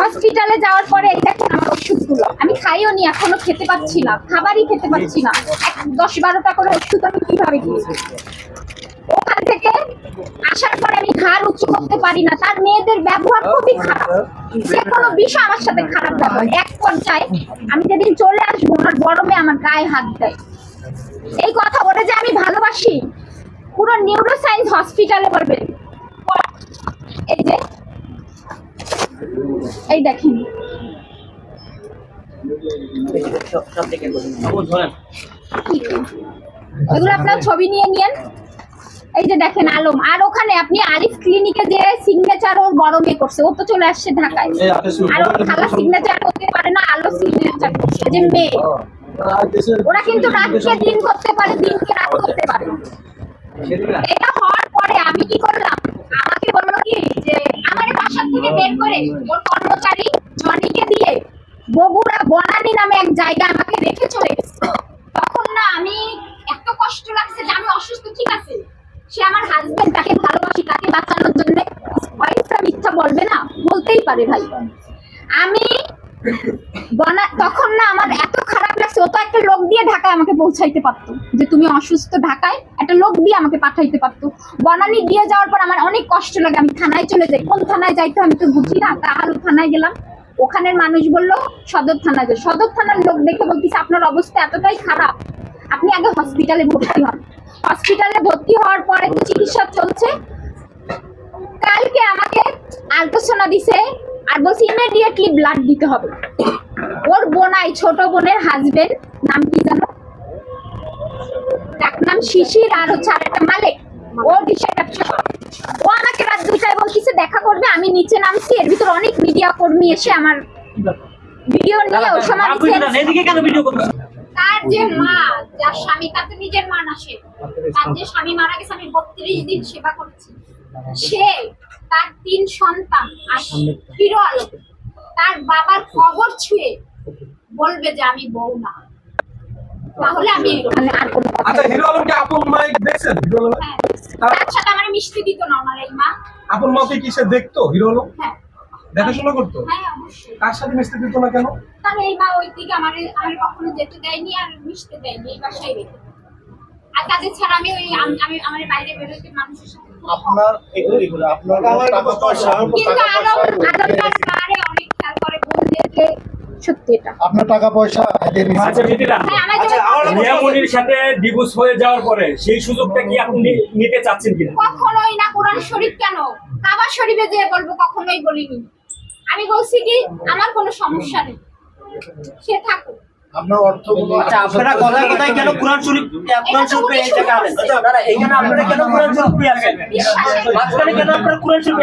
হসপিটালে যাওয়ার পরে দেখেন আমার ওষুধগুলো আমি খাইও নি, এখনও খেতে পাচ্ছি না, খাবারই খেতে পাচ্ছি না। এক দশ বারোটা করে ওষুধ আমি কীভাবে খেয়েছি ওখান থেকে আসার পরে আমি ঘাড় উঁচু করতে পারি না, তার মেয়েদের ব্যবহার খুবই খারাপ। যে কোনো বিষয় আমার সাথে খারাপ ব্যবহার এক পর্যায়ে আমি যেদিন চলে আসব ওনার গরমে আমার গায়ে হাত দেয়। এই কথা বলে যে আমি ভালোবাসি। পুরো নিউরো সায়েন্স হসপিটালে বলবে এই যে এই দেখেন। এগুলো আপনার ছবি নিয়ে নিয়েন। এই যে দেখেন আলম। আর ওখানে আপনি আরিফ ক্লিনিকে যে সিগনেচার ওর গরমে করছে ও তো চলে আসছে ঢাকায়। আর ওর খালা সিগনেচার করতে পারে না আলো সিগনেচার করছে। যে মেয়ে। ওরা কিন্তু রাতকে দিন করতে পারে দিনকে রাত করতে পারে। এটা হওয়ার পরে আমি কি করলাম আমাকে বলল কি যে আমার বাসার থেকে বের করে ওর কর্মচারী জনিকে দিয়ে বগুড়া বনানী নামে এক জায়গায় আমাকে রেখে চলে গেছে। তখন না আমি এত কষ্ট লাগছে যে আমি অসুস্থ, ঠিক আছে? সে আমার হাজবেন্ড তাকে ভালোবাসি, তাকে বাঁচানোর জন্য। পয়সা মিথ্যা বলবে না, বলতেই পারে ভাই। আমি বনা, তখন না আমার এত খারাপ লাগছে, ও তো একটা লোক দিয়ে ঢাকায় আমাকে পৌঁছাইতে পারতো যে তুমি অসুস্থ ঢাকায় একটা লোক দিয়ে আমাকে পাঠাইতে পারতো। বনানি দিয়ে যাওয়ার পর আমার অনেক কষ্ট লাগে। আমি থানায় চলে যাই। কোন থানায় যাইতে আমি তো বুঝি না। তাহারও থানায় গেলাম। ওখানের মানুষ বলল, সদর থানায় যাই সদর থানার লোক দেখে বলতেছে, আপনার অবস্থা এতটাই খারাপ। আপনি আগে হসপিটালে ভর্তি হন। হসপিটালে ভর্তি হওয়ার পরে চিকিৎসা চলছে। কালকে আমাকে আলট্রাসোনা দিছে। আর বলছে ইমিডিয়েটলি ব্লাড দিতে হবে। ওর বোনাই ছোট বোনের হাজবেন্ড নাম কি জানো? শিশির আর হচ্ছে আরেকটা মালিক ও ডিশে ব্যবসা ও আমাকে রাত দুইটায় বলতেছে দেখা করবে আমি নিচে নামছি এর ভিতর অনেক মিডিয়া কর্মী এসে আমার ভিডিও নিয়ে ওই সময় তার যে মা যার স্বামী তার তো নিজের মা না সে। তার যে স্বামী মারা গেছে আমি বত্রিশ দিন সেবা করেছি। সে তার তিন সন্তান আর হিরো আলম তার বাবার খবর ছুঁয়ে বলবে যে আমি বউ না। তাহলে আমি এখানে আর কোনো কথা আচ্ছা হিরো আলমকে আপন মাই দেখছেন? হিরো আলম? হ্যাঁ তার সাথে আমার মিষ্টি দিত না ওনার এই মা। আপন মাকে কি সে দেখতো হিরো আলম? হ্যাঁ। দেখাশোনা করতো? হ্যাঁ অবশ্যই। কার সাথে মিশতে দিত না কেন? কারণ এই মা ওই দিকে আমার আমার কখনো যেতে দেয়নি আর মিশতে দেয়নি এই বাসায় রেখে আর তাদের ছাড়া আমি ওই আমি আমি আমার বাইরে বেরোতে মানুষের সাথে। আপনার একটু এগুলো আপনার টাকা পয়সা কিন্তু আরও আরও তার অনেক খেয়াল করে বলতে সত্যি এটা। আপনার টাকা পয়সা আচ্ছা হ্যাঁ আচ্ছা, আমার- মিয়ামনির সাথে ডিভোর্স হয়ে যাওয়ার পরে সেই সুযোগটা কি আপনি নিতে চাচ্ছেন কিনা? কখনোই না কোরআন শরীফ কেন? কাবা শরীফে যে বলব কখনোই বলিনি। আমি বলছি কি আমার কোনো সমস্যা নেই। সে থাকুক। আপনার অর্থগুলো আচ্ছা আপনারা কথায় কথায় কেন কোরআন শরীফ কোরআন শরীফ এই আনেন আচ্ছা আপনারা কেন কোরআন শরীফ নিয়ে আসেন মাঝখানে কেন আপনারা কোরআন শরীফ